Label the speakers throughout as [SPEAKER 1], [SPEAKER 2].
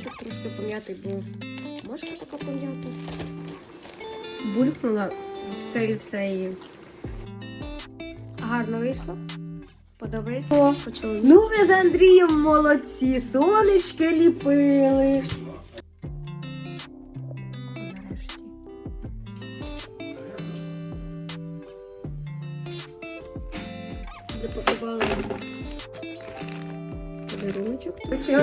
[SPEAKER 1] подаруночок трошки пом'ятий, бо можна така пом'яти. Булькнула в це і все її. Гарно вийшло. Подобається? Почали.
[SPEAKER 2] Ну ви з Андрієм молодці, сонечки ліпили.
[SPEAKER 1] Подаруночок.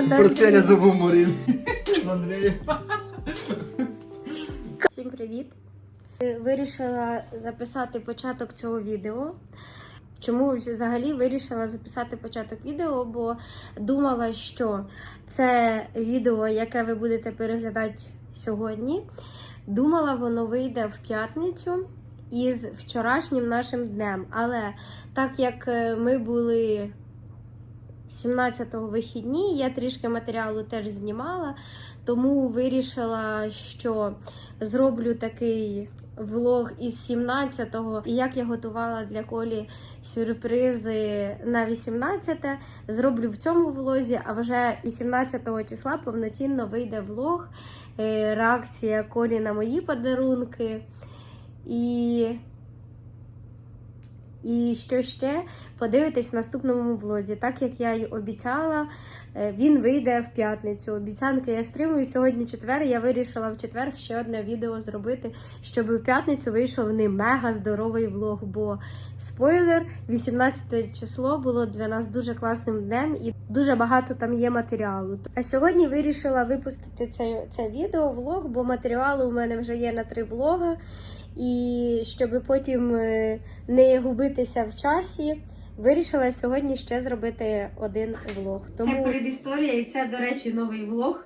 [SPEAKER 3] Портфеля забув Морін.
[SPEAKER 1] Всім привіт! Вирішила записати початок цього відео. Чому взагалі вирішила записати початок відео? Бо думала, що це відео, яке ви будете переглядати сьогодні. Думала, воно вийде в п'ятницю із вчорашнім нашим днем. Але так як е, ми були 17-го вихідні, я трішки матеріалу теж знімала, тому вирішила, що зроблю такий влог із 17-го, і як я готувала для Колі сюрпризи на 18-те, зроблю в цьому влозі, а вже 18-го числа повноцінно вийде влог, е, реакція Колі на мої подарунки. І і що ще подивитесь в наступному влозі. Так як я й обіцяла, е, він вийде в п'ятницю. Обіцянки я стримую. Сьогодні четвер. Я вирішила в четвер ще одне відео зробити, щоб у п'ятницю вийшов не мега здоровий влог. Бо спойлер, 18 число було для нас дуже класним днем і дуже багато там є матеріалу. А сьогодні вирішила випустити це, це відео, влог, бо матеріалу у мене вже є на три влоги. І щоб потім е, не губитися в часі, вирішила сьогодні ще зробити один влог. Тому... Це передісторія, і це, до речі, новий влог.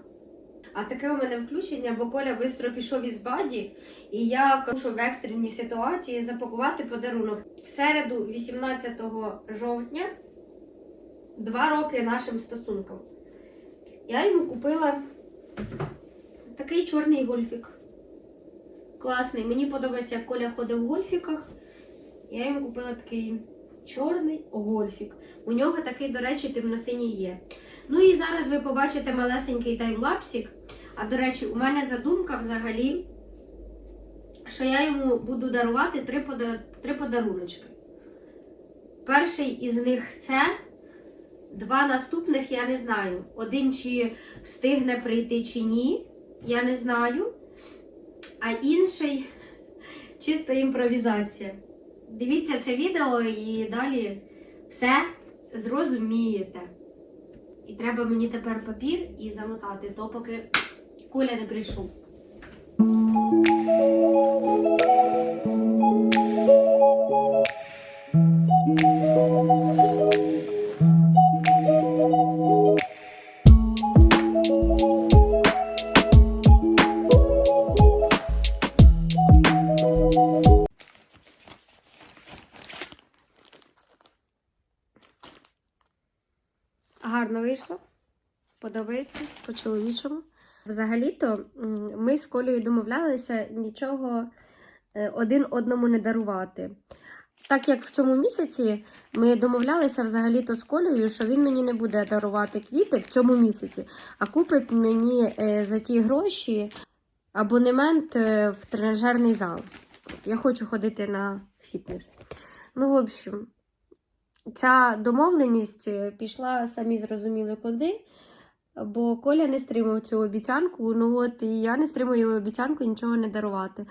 [SPEAKER 1] А таке у мене включення, бо Коля швидко пішов із баді, і я кажу, що в екстреній ситуації запакувати подарунок. В середу, 18 жовтня, два роки нашим стосункам. Я йому купила такий чорний гольфік. Класний. Мені подобається, як Коля ходить в гольфіках. Я йому купила такий чорний гольфік. У нього такий, до речі, темно-синій є. Ну і зараз ви побачите малесенький таймлапсик. А до речі, у мене задумка взагалі, що я йому буду дарувати три, пода... три подаруночки. Перший із них це. Два наступних я не знаю. Один чи встигне прийти, чи ні. Я не знаю а інший чисто імпровізація. Дивіться це відео і далі все зрозумієте. І треба мені тепер папір і замотати, то поки Коля не прийшов. Гарно Подобається по-чоловічому. Взагалі-то ми з Колею домовлялися нічого е, один одному не дарувати. Так як в цьому місяці ми домовлялися взагалі-то з Колею, що він мені не буде дарувати квіти в цьому місяці, а купить мені е, за ті гроші абонемент е, в тренажерний зал. Я хочу ходити на фітнес. Ну, в общем, ця домовленість пішла самі зрозуміли куди, бо Коля не стримав цю обіцянку. Ну от і я не стримую обіцянку нічого не дарувати.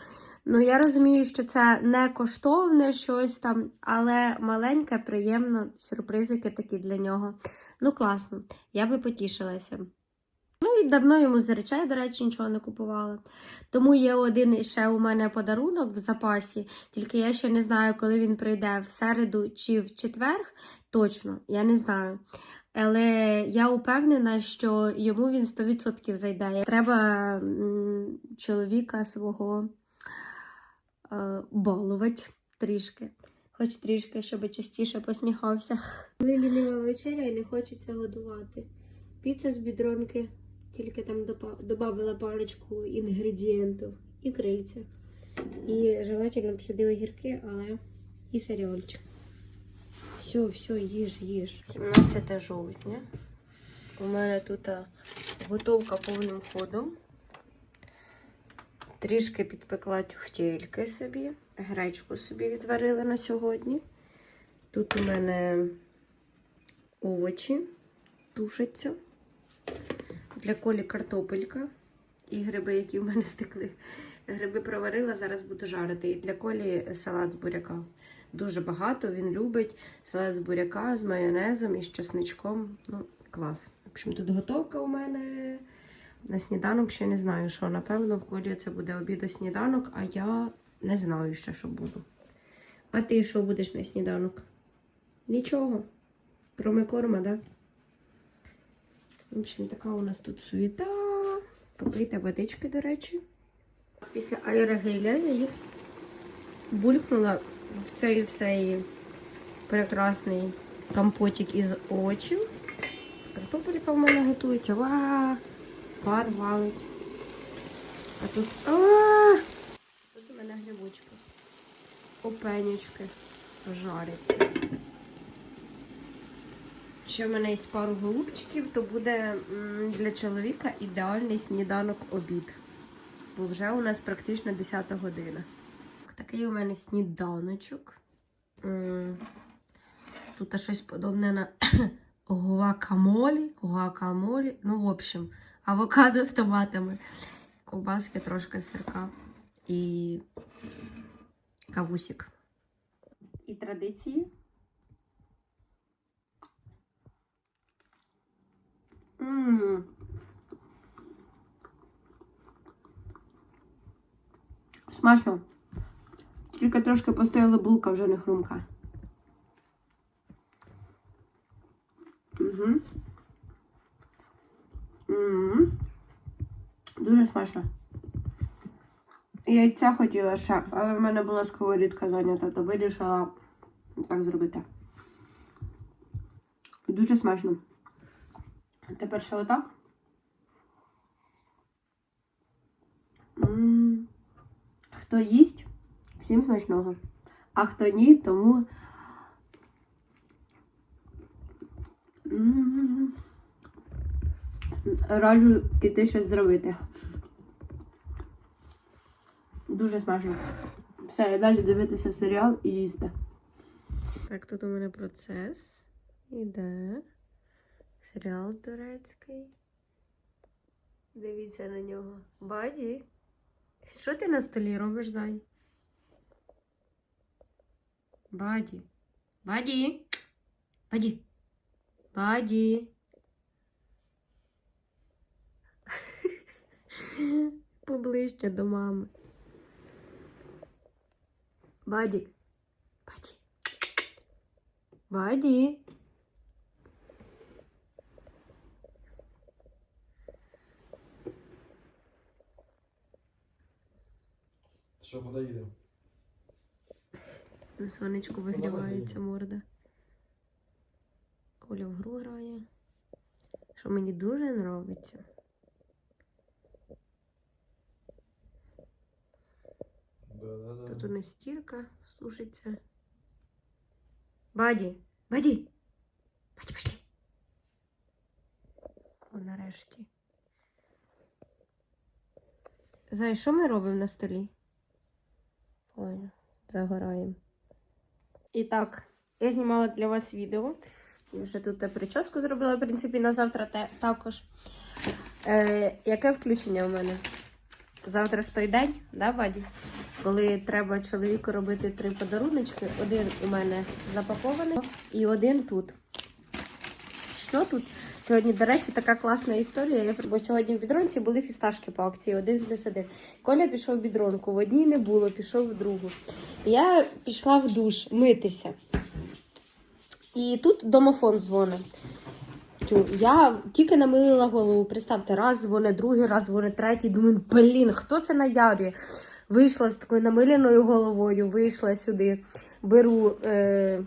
[SPEAKER 1] Ну, я розумію, що це не коштовне щось там, але маленьке, приємно, сюрпризики такі для нього. Ну, класно, я би потішилася. Ну і давно йому з речей, до речі, нічого не купувала. Тому є один ще у мене подарунок в запасі, тільки я ще не знаю, коли він прийде в середу чи в четвер. Точно, я не знаю. Але я упевнена, що йому він 100% зайде. Треба чоловіка свого е, балувати трішки. Хоч трішки, щоб частіше посміхався. Коли лінива вечеря і не хочеться годувати. Піца з бідронки, тільки там додавила парочку інгредієнтів і крильця. І желательно б сюди огірки, але і серіальчик. Все, все, їж, їж. 17 жовтня. У мене тут Готовка повним ходом. Трішки підпекла тюфтельки собі. Гречку собі відварила на сьогодні. Тут у мене овочі тушаться. Для колі картопелька і гриби, які в мене стекли. Гриби проварила, зараз буду жарити. І для колі салат з буряка. Дуже багато, він любить салат з буряка з майонезом і з чесничком. Ну, клас. В общем, тут готовка у мене. На сніданок ще не знаю, що. Напевно, в колі це буде обід сніданок, а я не знаю ще, що буду. А ти що будеш на сніданок? Нічого. Кроме корма, да? В общем, така у нас тут суєта. Попийте водички, до речі. Після аерогеля я їх булькнула в цей всей прекрасний компотик із овочів. Картопелька в мене готується. Ва! Пар валить. А тут. А! Тут у мене грибочки. Опенючки жаряться. Ще в мене є пару голубчиків, то буде для чоловіка ідеальний сніданок обід. Бо вже у нас практично 10 година. Такий у мене сніданочок. Тут щось подобне на гуакамолі. Гуакамолі. Ну, в общем, авокадо з томатами. Ковбаски, трошки сирка і кавусик. І традиції. Ммм. Смачно. Тільки трошки постояла булка, вже не хрумка. Угу. Дуже смачно. Яйця хотіла ще, але в мене була сковорідка зайнята, то вирішила так зробити. Дуже смачно. Тепер ще отак. Хто їсть, всім смачного. А хто ні, тому. Раджу іти щось зробити. Дуже смачно. Все, і далі дивитися серіал і їсти. Так, тут у мене процес іде. Серіал турецький. Дивіться на нього. Баді. Що ти на столі робиш, зай? Баді. Баді. Баді. Баді. Поближче до мами. Баді. Баді. Баді.
[SPEAKER 3] Що подоїдемо?
[SPEAKER 1] На сонечку вигрівається морда. Коля в гру грає. Що мені дуже подобається. Тут у нас стірка сушиться. Баді! Баді! Баді, пошли! О, нарешті. Зай, що ми робимо на столі? Ой, загораємо. І так, я знімала для вас відео. І вже тут прическу зробила, в принципі, на завтра те, також. Е, яке включення у мене? Завтра ж той день, да, Баді? Коли треба чоловіку робити три подаруночки. Один у мене запакований і один тут. Що тут? Сьогодні, до речі, така класна історія. Бо сьогодні в бідронці були фісташки по акції один плюс один. Коля пішов в бідронку, в одній не було, пішов в другу. Я пішла в душ митися. І тут домофон дзвонить. Я тільки намилила голову. Представте, раз дзвонить, другий раз дзвонить, третій. Думаю, блін, хто це наярює? Вийшла з такою намиленою головою, вийшла сюди, беру е,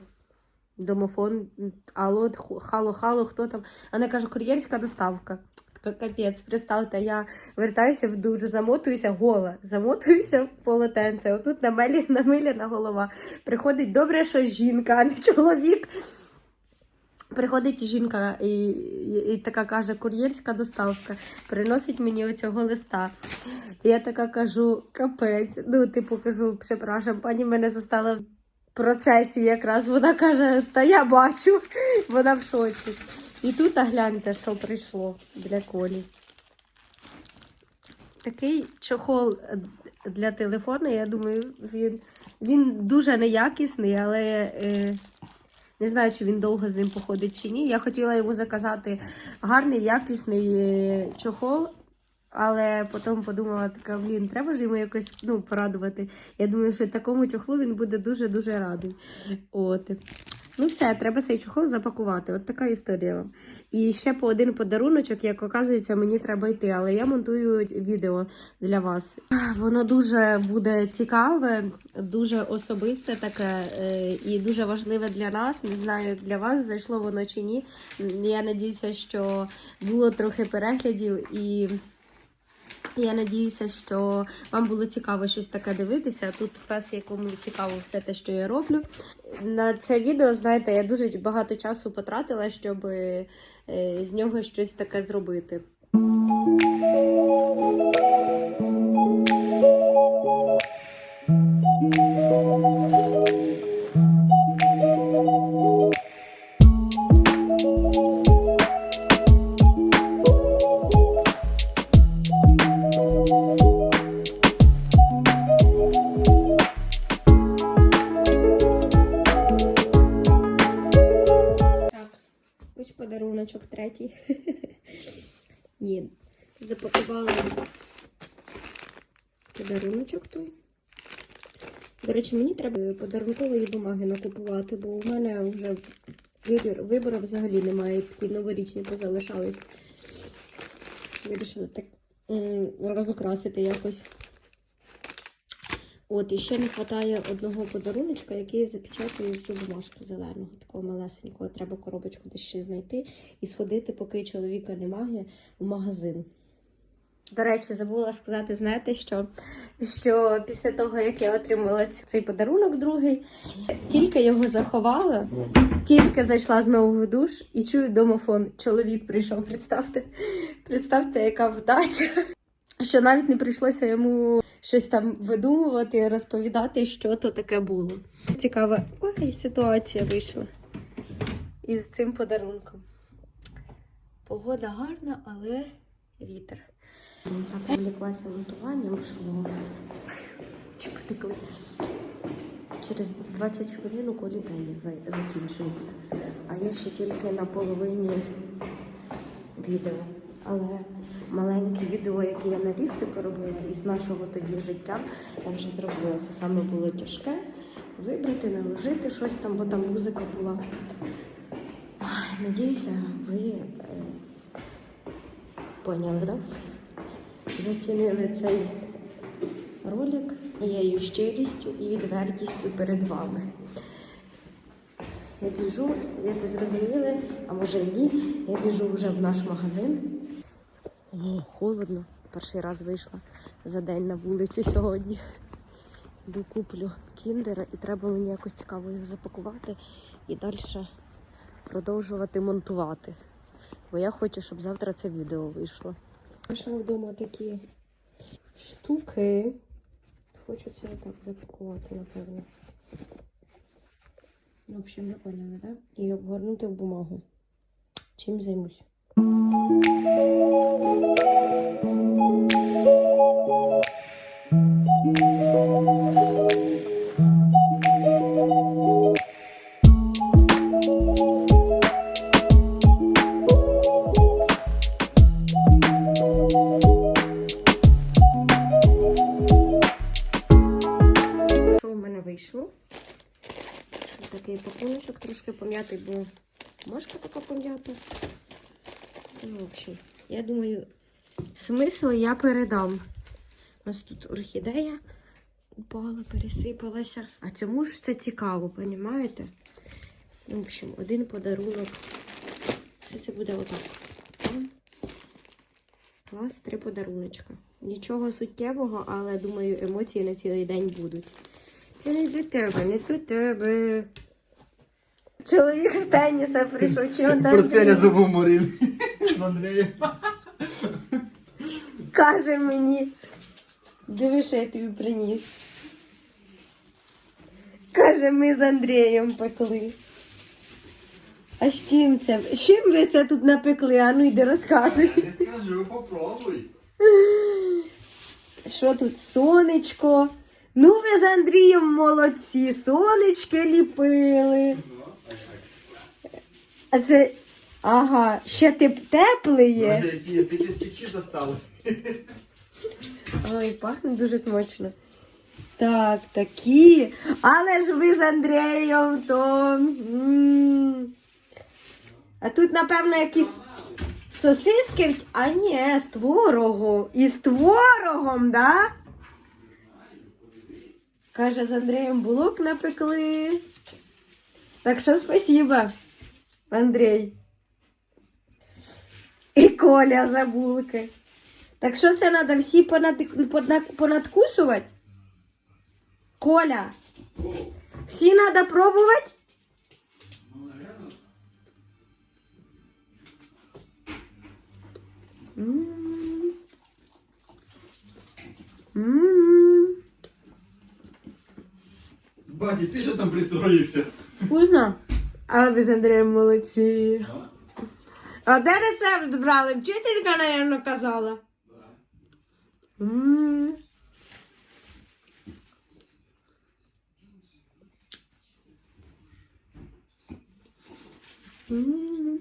[SPEAKER 1] домофон, алло, хало, хало, хто там. Вона каже, кур'єрська доставка. Капець, представте, я вертаюся в душ, замотуюся гола, замотуюся в полотенце. Отут намилі, намилена голова. Приходить добре, що жінка, а не чоловік. Приходить жінка і, і, і така каже, кур'єрська доставка, приносить мені оцього листа. І я така кажу, капець. Ну, типу, кажу, припрашам, пані мене застала процесі якраз. Вона каже, та я бачу, вона в шоці. І тут а гляньте, що прийшло для колі. Такий чохол для телефону, я думаю, він, він дуже неякісний, але. Е, не знаю, чи він довго з ним походить чи ні. Я хотіла йому заказати гарний, якісний е, чохол, але потім подумала, така, блін, треба ж йому якось ну, порадувати. Я думаю, що такому чохлу він буде дуже-дуже радий. От. Ну, все, треба цей чохол запакувати. От така історія вам. І ще по один подаруночок, як оказується, мені треба йти, але я монтую відео для вас. Воно дуже буде цікаве, дуже особисте таке е, і дуже важливе для нас. Не знаю, для вас зайшло воно чи ні. Я надіюся, що було трохи переглядів і. Я надіюся, що вам було цікаво щось таке дивитися. Тут пес, якому цікаво все те, що я роблю. На це відео, знаєте, я дуже багато часу потратила, щоб е, з нього щось таке зробити. Подаруночок. Ні, запакували подаруночок той. До речі, мені треба подарункової бумаги накупувати, бо у мене вже вибір, вибору взагалі немає. Такі новорічні позалишались. Вирішила так розукрасити якось. От, і ще не вистачає одного подаруночка, який запечатує всю бумажку зеленого, такого малесенького. Треба коробочку десь ще знайти і сходити, поки чоловіка немає, в магазин. До речі, забула сказати, знаєте, що, що після того, як я отримала цей подарунок другий, тільки його заховала, тільки зайшла знову в душ і чую домофон. Чоловік прийшов, представте. Представте, яка вдача. Що навіть не прийшлося йому щось там видумувати, розповідати, що то таке було. Цікава ой, ситуація вийшла із цим подарунком. Погода гарна, але вітер. Так увлеклася монтуванням, що через 20 хвилин у колі день закінчується. А я ще тільки на половині відео. Але маленьке відео, яке я нарізки поробила із нашого тоді життя, я вже зробила. Це саме було тяжке. Вибрати, наложити щось там, бо там музика була. Надіюся, ви е, поняли? Да? Зацінили цей ролик моєю щирістю і відвертістю перед вами. Я біжу, як ви зрозуміли, а може і ні, я біжу вже в наш магазин. О, холодно. Перший раз вийшла за день на вулицю сьогодні. Йду куплю кіндера і треба мені якось цікаво його запакувати і далі продовжувати монтувати. Бо я хочу, щоб завтра це відео вийшло. Знайшла вдома такі штуки. Хочу це отак запакувати, напевно. Ну, в общем, ви поняли, так? І обгорнути в бумагу. Чим займусь? Вийшло? Такий пакуночок трошки пом'ятий, бо мошка така пом'ята. Ну, в общем, я думаю, смисл я передам. У нас тут орхідея упала, пересипалася. А цьому ж це цікаво, понімаєте? Ну, в общем, один подарунок. Все це буде отак. Там. Клас, три подаруночка. Нічого суттєвого, але думаю, емоції на цілий день будуть. Це не для тебе, не для тебе. Чоловік з теніса прийшов, чи он
[SPEAKER 3] Проспєня зубоморили. З Андрієм.
[SPEAKER 1] каже мені. Диви, що я тобі приніс. Каже, ми з Андрієм пекли. А з чим це? З чим ви це тут напекли? А ну йди розказуй.
[SPEAKER 3] Не скажу, попробуй.
[SPEAKER 1] Що тут сонечко? Ну, ви з Андрієм молодці, сонечки ліпили. А це. Ага, ще теп тепле є.
[SPEAKER 3] Які такі з печі достали.
[SPEAKER 1] Ой, пахне дуже смачно. Так, такі. Але ж ви з Андрієм, то. м. А тут, напевно, якісь сосиски. А ні, з творогом. І з творогом, да? Каже, з Андрієм булок напекли. Так що спасибо, Андрій. І Коля за булки. Так що це треба всі понад... понад- понадкусувати? Коля. Всі треба пробувати? М. М.
[SPEAKER 3] Баті, ти що там пристроївся?
[SPEAKER 1] Вкусно? А ви з молодці. А де рецепт брали? Вчителька, напевно, казала. М. М.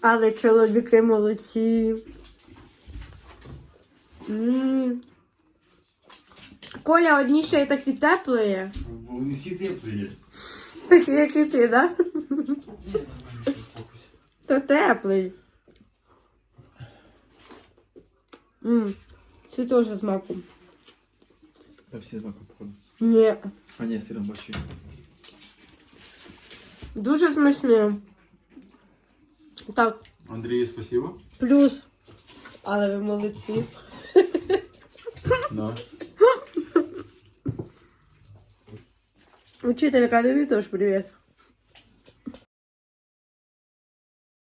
[SPEAKER 1] Але чоловіки молодці. М. Коля одні ще й такі теплі,
[SPEAKER 3] Бо вони всі теплі.
[SPEAKER 1] такі, як і ти, да? Та теплий. М, Це теж з маком.
[SPEAKER 3] Та всі з маком походу.
[SPEAKER 1] Ні.
[SPEAKER 3] А ні, сиром бачу.
[SPEAKER 1] Дуже смачне. Так,
[SPEAKER 3] Андрію, спасибо.
[SPEAKER 1] плюс. Але ви молодці.
[SPEAKER 3] Да.
[SPEAKER 1] Учителька, тобі теж привіт.